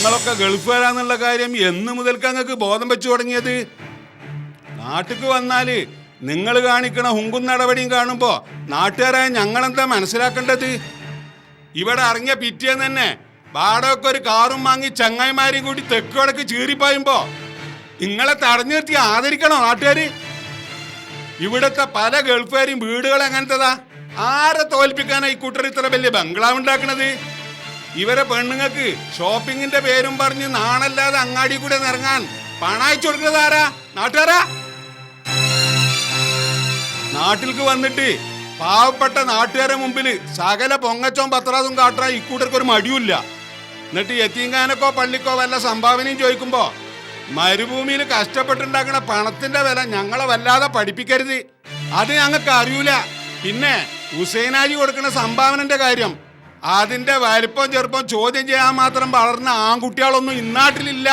ഞങ്ങളൊക്കെ ഗൾഫുകാരാന്നുള്ള കാര്യം എന്ന് മുതൽക്ക് അങ്ങക്ക് ബോധം വെച്ചു തുടങ്ങിയത്? നാട്ടിക്ക് വന്നാൽ നിങ്ങൾ കാണിക്കണ ഹുങ്കും നടപടിയും കാണുമ്പോ നാട്ടുകാരായ ഞങ്ങളെന്താ മനസ്സിലാക്കേണ്ടത്? ഇവിടെ ഇറങ്ങിയ പിറ്റേന്ന് തന്നെ വാടകയ്ക്ക് ഒരു കാറും വാങ്ങി ചങ്ങായിമാരെയും കൂടി തെക്ക് വടക്ക് ചീറിപ്പായുമ്പോ നിങ്ങളെ തടഞ്ഞു നിർത്തി ആദരിക്കണോ നാട്ടുകാര്? ഇവിടുത്തെ പല ഗൾഫുകാരും വീടുകൾ എങ്ങനത്തതാ? ആരെ തോൽപ്പിക്കാനാ ഈ കൂട്ടർ ഇത്ര വലിയ ബംഗ്ലാവ് ഉണ്ടാക്കണത്? ഇവരെ പെണ്ണുങ്ങൾക്ക് ഷോപ്പിങ്ങിന്റെ പേരും പറഞ്ഞ് നാണല്ലാതെ അങ്ങാടി കൂടെ നിറങ്ങാൻ പണയച്ചു കൊടുക്കുന്നത് ആരാ? നാട്ടുകാരാ? നാട്ടിൽക്ക് വന്നിട്ട് പാവപ്പെട്ട നാട്ടുകാരെ മുമ്പിൽ സകല പൊങ്ങച്ചോം പത്രാതും കാട്ടാ ഇക്കൂട്ടർക്ക് ഒരു മടിയില്ല എന്നിട്ട് എത്തിങ്കാനക്കോ പള്ളിക്കോ വല്ല സംഭാവനയും ചോദിക്കുമ്പോ മരുഭൂമിയിൽ കഷ്ടപ്പെട്ടുണ്ടാക്കുന്ന പണത്തിന്റെ വില ഞങ്ങളെ വല്ലാതെ പഠിപ്പിക്കരുത്. അത് ഞങ്ങൾക്ക് അറിയൂല. പിന്നെ ഹുസൈനാജി കൊടുക്കുന്ന സംഭാവനന്റെ കാര്യം അതിന്റെ വലിപ്പം ചെറുപ്പം ചോദ്യം ചെയ്യാൻ മാത്രം വളർന്ന ആൺകുട്ടികളൊന്നും ഇന്നാട്ടിലില്ല.